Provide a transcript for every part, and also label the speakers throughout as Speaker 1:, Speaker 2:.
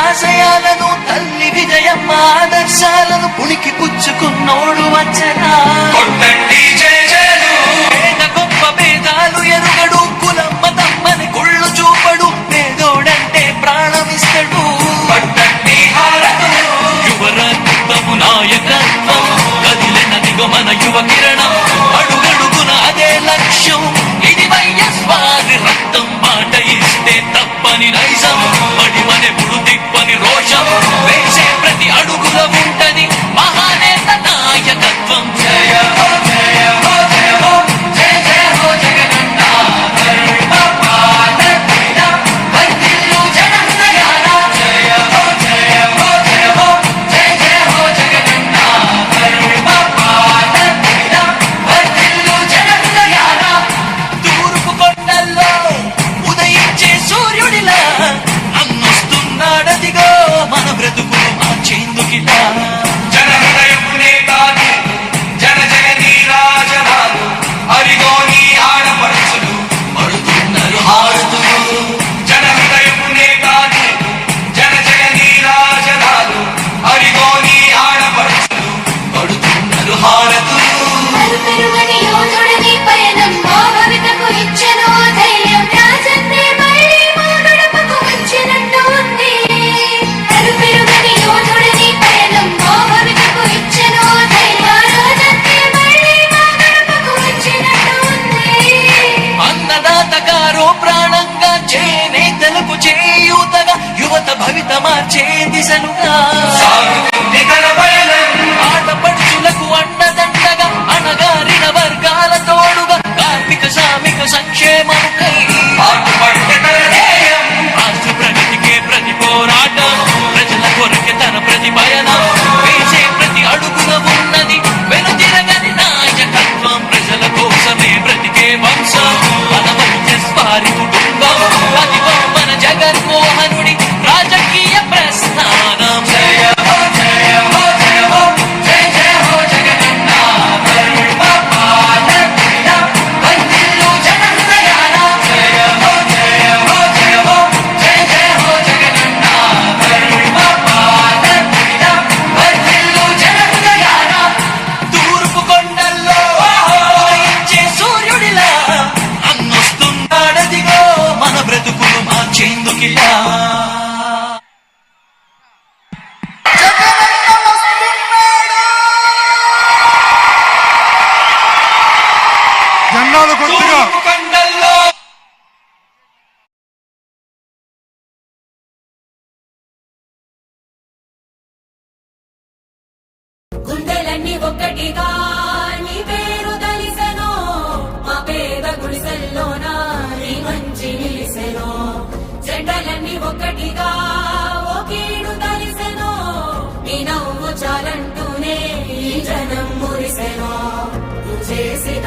Speaker 1: ఆశయాలను తల్లి విజయమ్మ ఆదర్శాలను పుణికి పుచ్చుకున్నోడు వచ్చనా ఇది వైఎస్ వారి రక్తం మాట ఇస్తే తప్పని నైజం. పడి మన సమాజం పెంచే ప్రతి అడుగులో ఉంటది.
Speaker 2: better when you
Speaker 1: అన్నాడు గుర్తుగా
Speaker 2: గుండెలన్నీ ఒక్కటిగా నీ పేరు కలిసెనో మా పేద గుడిసెల్లోనా నీ మంచి నిలిసెనో. జెండలన్నీ ఒక్కటిగా ఓ కీడు కలిసెనో నీ నవ్వు చాలంటూనే ఈ జనం మురిసెనో. చేసిన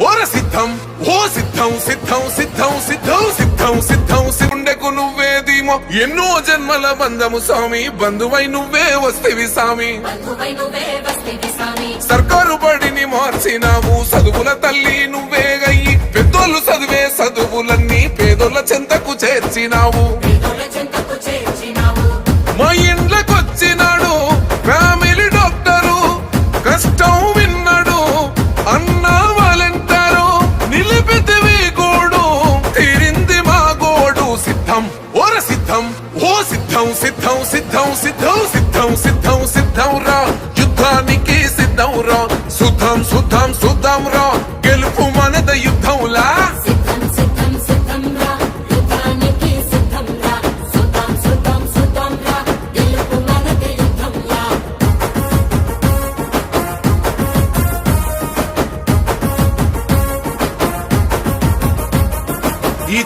Speaker 3: ఓర సిద్ధం ఓ సిద్ధం సిద్ధం సిద్ధం సిద్ధం సిద్ధం సిద్ధం గుండెకు నువ్వే ధీమో. ఎన్నో జన్మల బంధము స్వామి బంధువై నువ్వే వస్తేవి స్వామి
Speaker 4: బంధువై నువ్వే
Speaker 2: వస్తేవి స్వామి
Speaker 3: సర్కారు బడిని మార్చినావు చదువుల తల్లి నువ్వే గయ్యి. పెద్దోళ్ళు చదివే చదువులన్నీ పేదోళ్ళ చెంతకు చేర్చినావు. సిద్ధం సిద్ధం సిద్ధం సిద్ధం రా. యుద్ధానికి సిద్ధం రా. సుధం సుధం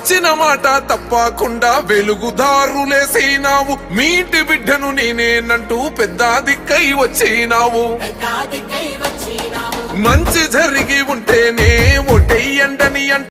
Speaker 3: ఇచ్చిన మాట తప్పకుండా వెలుగుదారులేసినావు. మీ ఇంటి బిడ్డను నేనేనంటూ పెద్ద దిక్కై వచ్చినావు. మంచి జరిగి ఉంటేనే ఒట్టెయ్యండని అంట